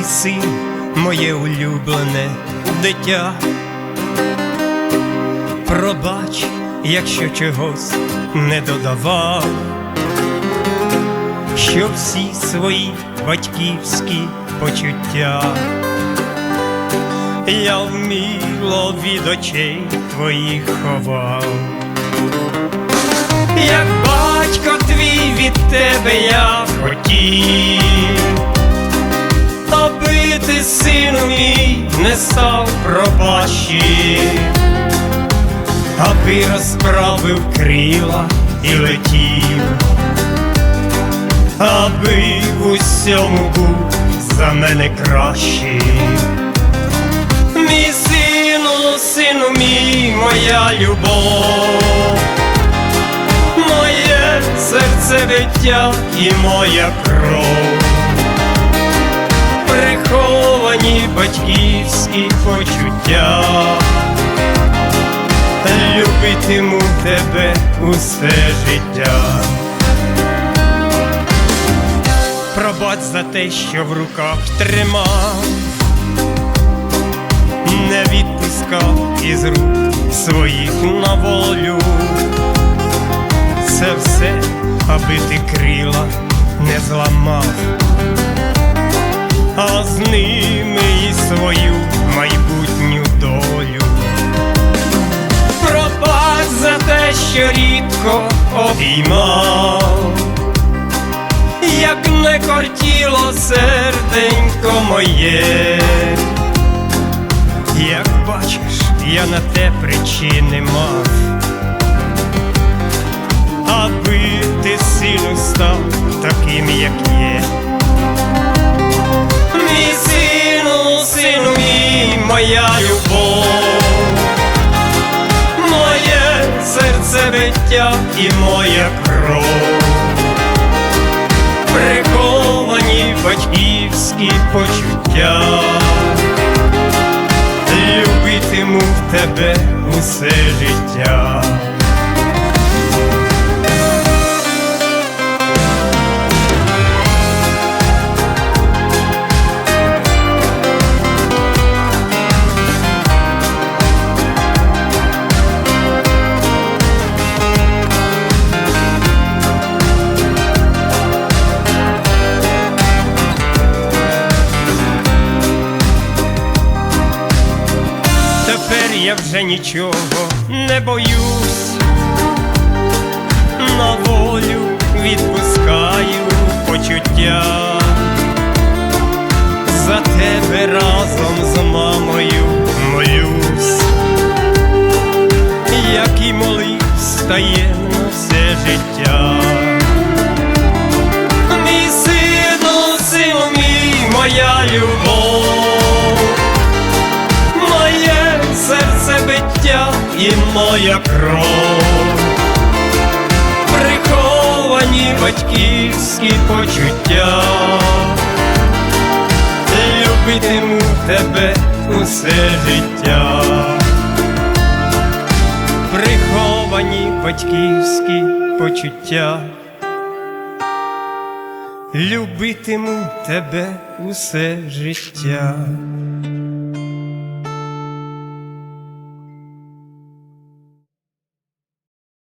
мій син, моє улюблене дитя. Пробач, якщо чогось не додавав, що всі свої батьківські почуття я вміло від очей твоїх ховав. Як батько твій від тебе я хотів, сину мій, не став пропащим, аби розправив крила і летів, аби в усьому був за мене кращим. Мій сину, сину мій, моя любов, моє серце биття і моя кров, приховані батьківські почуття, любитиму тебе усе життя. Пробач за те, що в руках тримав не відпускав із рук своїх на волю. Це все, аби ти крила не зламав, а з ними і свою майбутню долю. Пробач за те, що рідко обіймав, як не кортіло серденько моє. Як бачиш, я на те причини мав, моя любов, моє серце биття і моя кров, приховані батьківські почуття. Любитиму тебе усе життя. Тепер я вже нічого не боюсь, на волю відпускаю почуття. За тебе разом з мамою молюсь, як і молився таємно все життя. Мій сину, сину мій, моя любов і моя кров, приховані батьківські почуття, любитиму тебе усе життя, приховані батьківські почуття. Любитиму тебе усе життя.